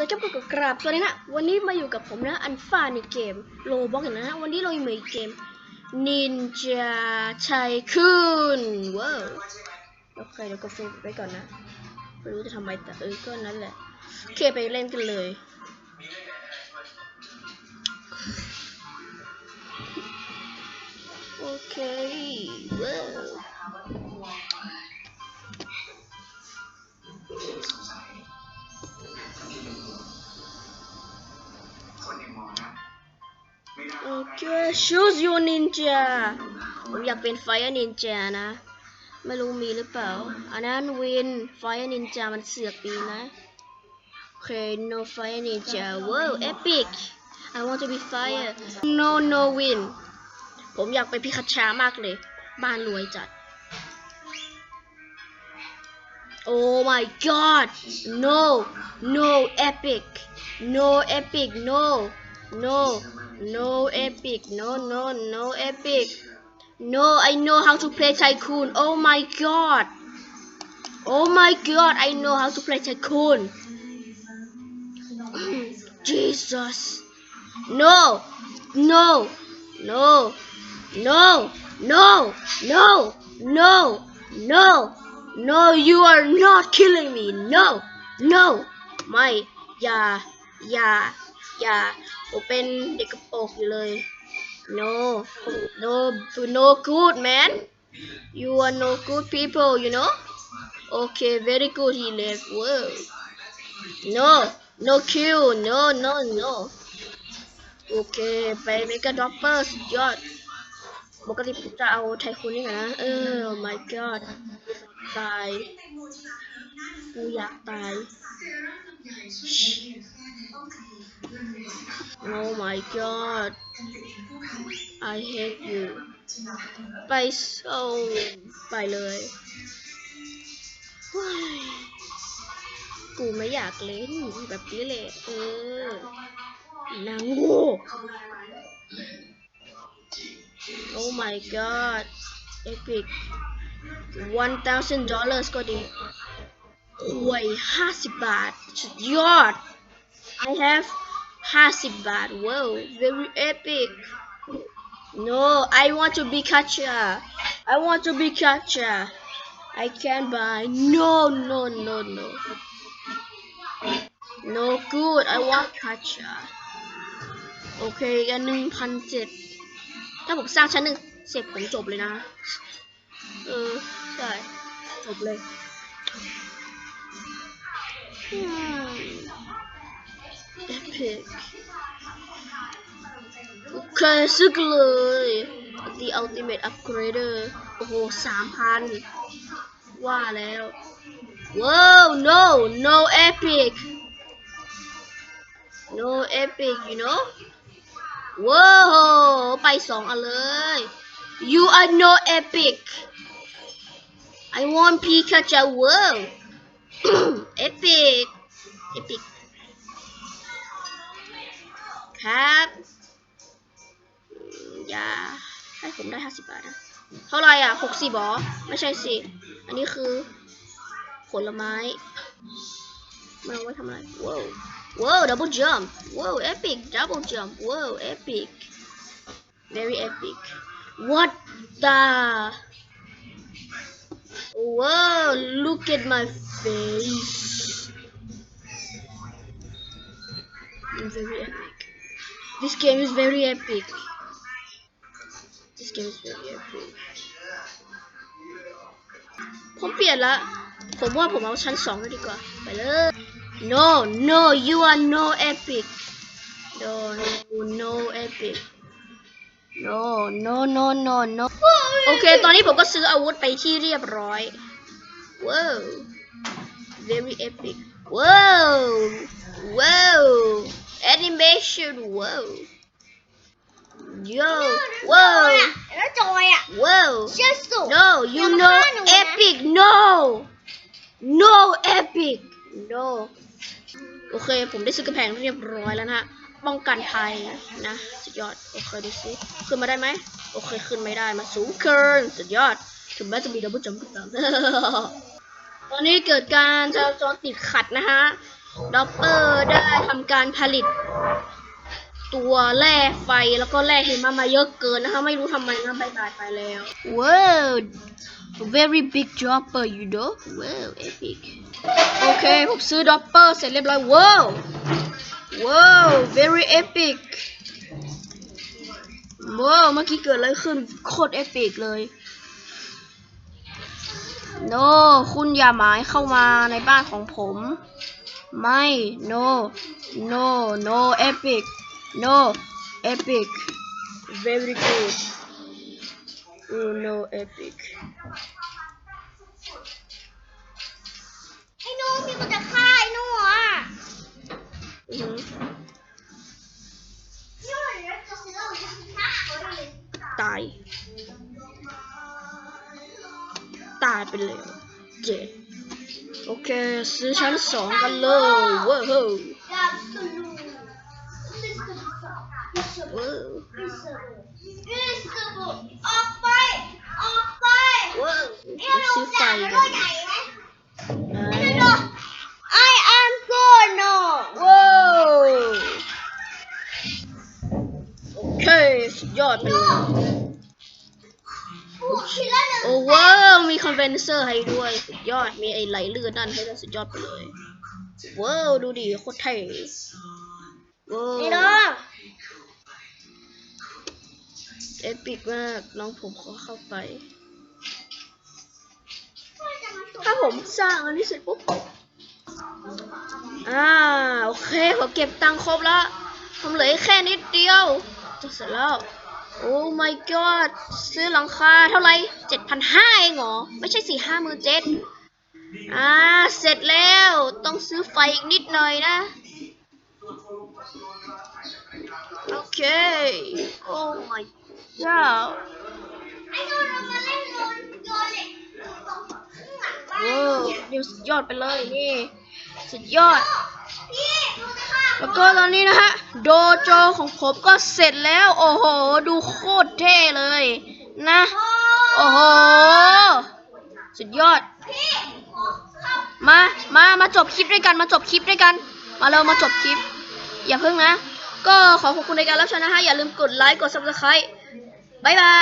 วัสดีครับกับกราบสวัสดีนะวันนี้มาอยู่กับผมนะอันฟาในเกมโลบอกนะฮะวันนี้เราอยู่ในเกมนินจาชัยคืนว้าวโอเคเดี๋ยวก็ฟิไปก่อนนะไม่รู้จะทำไมแต่เออก็นั้นแหละโอเคไปเล่นกันเลย โอเคว้าว choose you ninja ผมอยากเป็น fire ninja นะ ไม่รู้มีหรือเปล่า อันนั้นวิน fire ninja มันเสือกดีนะ โอเค no fire ninja wow epic I want to be fire no no win ผมอยากเป็นพิคัชชามากเลย บ้านรวยจัด Oh my god no no epic no epic no No, no epic. No, no, no epic. No, I know how to play Tycoon. Oh my god. Oh my god, I know how to play Tycoon. Jesus. No, no, no, no, no, no, no, no, no, you are not killing me. No, no, my, yeah, yeah. อย่าผมเป็นเด็กกระโปรงอยู่เลย no no no good man you are no good people you know okay very good he left whoa no no kill no no no โอเค ไปเมกาด็อปเปอร์สุดยอดปกติผมจะเอาไทคูนนี่ไงนะ เออ oh my god ตาย กูอยากตาย oh my god I hate you ไปส่งไปเลยเฮ้ยกูไม่อยากเล่นแบบนี้แหละเออนางโง่ Oh my god epic 1,000 dollars ก็ดีหวย50บาทสุดยอด I have 50บาท wow very epic no I want to be catcher I want to be catcher I can't buy no no no no no good I want catcher โอเคอันหนึ่งพันเจ็ดถ้าผมสร้างชั้นหนึ่งเสร็จผมจบเลยนะ เออ ใช่ จบเลย epic โอเคซึกเลย The Ultimate Upgrader โอ้โหสามพันว่าแล้ว wow no no epic no epic you know ว้าวไปสองอันเลย you are no epic I want Pikachu wow epic epic ครับ อย่าให้ผมได้ห้าสิบบาทนะ เท่าไรอะหกสิบหอไม่ใช่สิ อันนี้คือ ผลไม้มันเาไว้ทำอะไรว้าวว้าว double jump ว้าว epic double jump มว้าวเอพิ very epic what the wow look at my face very epic This game is very epic. This game is very epic. ผมเปลี่ยนละ ผมว่าผมเอาชั้นสองเลยดีกว่า ไปเลย No, no, you are no epic. No, no, no epic. No, no, no, no, no. โอเค ตอนนี้ผมก็ซื้ออาวุธไปที่เรียบร้อย Wow. Very epic. Wow. Wow. Animation. Wow. Yo. Wow. แล้วจอยอะ Wow. เชื่อสุ No, you อย่ามา know ฆ่าหนูนะ epic. No. No epic. No. โอเค ผมได้ซื้อกระแพงเรียบร้อยแล้วนะฮะป้องกันภัยนะสุดยอด โอเคดูสิขึ้นมาได้ไหมโอเคขึ้นไม่ได้มาสูงเกินสุดยอดถึงแม้จะมีดับเบิลจัมป์ก็ตามตอนนี้เกิดการจราจรติดขัดนะฮะ ด็อปเปอร์ได้ทำการผลิต ตัวแร่ไฟแล้วก็แร่หิมะมาเยอะเกินนะคะ ไม่รู้ทำไมนะบายบายไปแล้วว้าว very big dropper you know ว้าว epic โอเค ผมซื้อด็อปเปอร์เสร็จเรียบร้อยว้าวว้าว very epic ว้าวเมื่อกี้เกิดอะไรขึ้นโคตรเอปิกเลยโนคุณอย่าหมายเข้ามาในบ้านของผม ไม่ no no no epic no epic very good oh no epic ไอ้หนูมีคนจะฆ่าไอ้หนูอะอือหือนี่มันเรื่องจะซื้อเอาจะฆ่าเขาเลยตาย ตายไปเลยเจ็ดโอ เคซื้อชั้นสองกันเลยว้าวดาบสลูมิสเตอร์สองมิสเตอร์ว้าวมิสเตอร์มิสเตอร์ออกไป ออกไปว้าวเอ้ยเราซื้อไฟจ่ายกัเรานใหญ่ไหมอ่าไอ้หนู I am good no ว้าวโอเคสุดยอดไปเลย เวนเซอร์ให้ด้วยสุดยอดมีไอ้ไหลเลือดนั่นให้ด้วยสุดยอดไปเลยว้าวดูดิโคตรเท่ว้าวไอ้หนูเอปิกมากน้องผมขอเข้าไป ถ้าผมสร้างอันนี้เสร็จปุ๊บอ่าโอเคผมเก็บตังค์ครบแล้วผมเหลือแค่นิดเดียวจะเสร็จแล้วโอ้ my god ซื้อหลังคาเท่าไหร่ เจ็ดพันห้าเองเหรอ ไม่ใช่สี่ห้ามือเจ็ดอ่า เสร็จแล้ว ต้องซื้อไฟอีกนิดหน่อยนะ โอเค โอ้ my god ไอ้หนูเรามาเล่นโยนโยนเหล็กตรงข้างหลังบ้านโอ้เดี๋ยวสุดยอดไปเลยนี่ สุดยอด แล้วก็ตอนนี้นะฮะ โดโจของผมก็เสร็จแล้ว โอ้โห ดูโคตรเท่เลย นะ สุดยอดพี่ขอเข้ามา มา มาจบคลิปด้วยกัน มาจบคลิปด้วยกัน มาเร็วมาจบคลิป อย่าเพิ่งนะ ก็ขอขอบคุณในการรับชมนะฮะ อย่าลืมกดไลค์ กด subscribe บ๊ายบาย